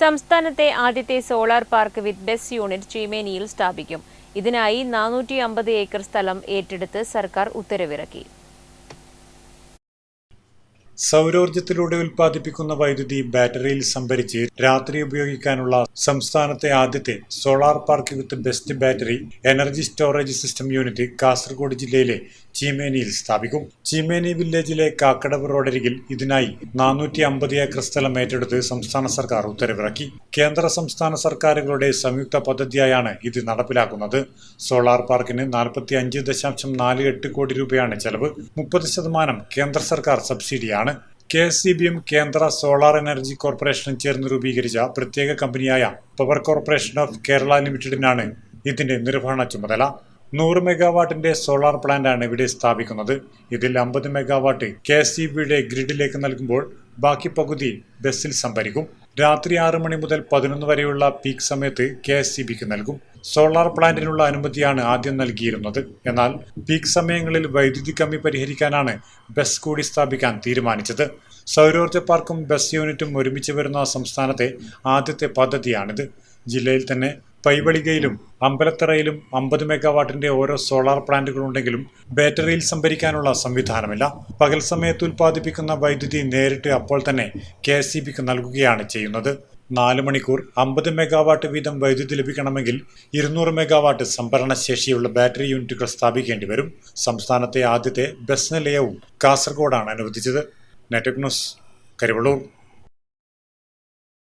സംസ്ഥാനത്തെ ആദ്യത്തെ solar park with BESS unit ചീമേനിയിൽ സ്ഥാപിക്കും. ഇതിനായി നാനൂറ്റി ഏക്കർ സ്ഥലം ഏറ്റെടുത്ത് സർക്കാർ ഉത്തരവിറക്കി. സൗരോർജത്തിലൂടെ ഉൽപ്പാദിപ്പിക്കുന്ന വൈദ്യുതി ബാറ്ററിയിൽ സംഭരിച്ച് രാത്രി ഉപയോഗിക്കാനുള്ള സംസ്ഥാനത്തെ ആദ്യത്തെ solar park with best battery energy storage system unit Kasaragod ജില്ലയിലെ ചീമേനിയിൽ സ്ഥാപിക്കും. ചീമേനി വില്ലേജിലെ കാക്കടവ് റോഡരികിൽ ഇതിനായി നാനൂറ്റി അമ്പത് ഏക്കർ സ്ഥലം ഏറ്റെടുത്ത് സംസ്ഥാന സർക്കാർ ഉത്തരവിറക്കി. കേന്ദ്ര സംസ്ഥാന സർക്കാരുകളുടെ സംയുക്ത പദ്ധതിയായാണ് ഇത് നടപ്പിലാക്കുന്നത്. സോളാർ പാർക്കിന് നാൽപ്പത്തി അഞ്ച് ദശാംശം നാല് എട്ട് കോടി രൂപയാണ് ചെലവ്. മുപ്പത് ശതമാനം കേന്ദ്ര സർക്കാർ സബ്സിഡിയാണ്. കെ എസ് സി ബിയും കേന്ദ്ര സോളാർ എനർജി കോർപ്പറേഷനും ചേർന്ന് രൂപീകരിച്ച പ്രത്യേക കമ്പനിയായ പവർ കോർപ്പറേഷൻ ഓഫ് കേരള ലിമിറ്റഡിനാണ് ഇതിന്റെ നിർവഹണ ചുമതല. നൂറ് മെഗാവാട്ടിന്റെ സോളാർ പ്ലാന്റ് ആണ് ഇവിടെ സ്ഥാപിക്കുന്നത്. ഇതിൽ അമ്പത് മെഗാവാട്ട് കെ എസ് സി ബിയുടെ ഗ്രിഡിലേക്ക് നൽകുമ്പോൾ ബാക്കി പകുതി ബസ്സിൽ സംഭരിക്കും. രാത്രി ആറ് മണി മുതൽ പതിനൊന്ന് വരെയുള്ള പീക്ക് സമയത്ത് കെ എസ് സി ബിക്ക് നൽകും. സോളാർ പ്ലാന്റിനുള്ള അനുമതിയാണ് ആദ്യം നൽകിയിരുന്നത്. എന്നാൽ പീക്ക് സമയങ്ങളിൽ വൈദ്യുതി കമ്മി പരിഹരിക്കാനാണ് ബസ് കൂടി സ്ഥാപിക്കാൻ തീരുമാനിച്ചത്. സൗരോർജ പാർക്കും ബസ് യൂണിറ്റും ഒരുമിച്ച് വരുന്ന സംസ്ഥാനത്തെ ആദ്യത്തെ പദ്ധതിയാണിത്. ജില്ലയിൽ തന്നെ പൈവളികയിലും അമ്പലത്തറയിലും അമ്പത് മെഗാവാട്ടിന്റെ ഓരോ സോളാർ പ്ലാന്റുകളുണ്ടെങ്കിലും ബാറ്ററിയിൽ സംഭരിക്കാനുള്ള സംവിധാനമില്ല. പകൽ സമയത്ത് ഉൽപ്പാദിപ്പിക്കുന്ന വൈദ്യുതി നേരിട്ട് അപ്പോൾ തന്നെ കെ എസ് നൽകുകയാണ് ചെയ്യുന്നത്. നാല് മണിക്കൂർ അമ്പത് മെഗാവാട്ട് വീതം വൈദ്യുതി ലഭിക്കണമെങ്കിൽ ഇരുന്നൂറ് മെഗാവാട്ട് സംഭരണ ശേഷിയുള്ള ബാറ്ററി യൂണിറ്റുകൾ സ്ഥാപിക്കേണ്ടി വരും. സംസ്ഥാനത്തെ ആദ്യത്തെ ബസ് നിലയവും കാസർഗോഡാണ് അനുവദിച്ചത്. Network news Karivellur.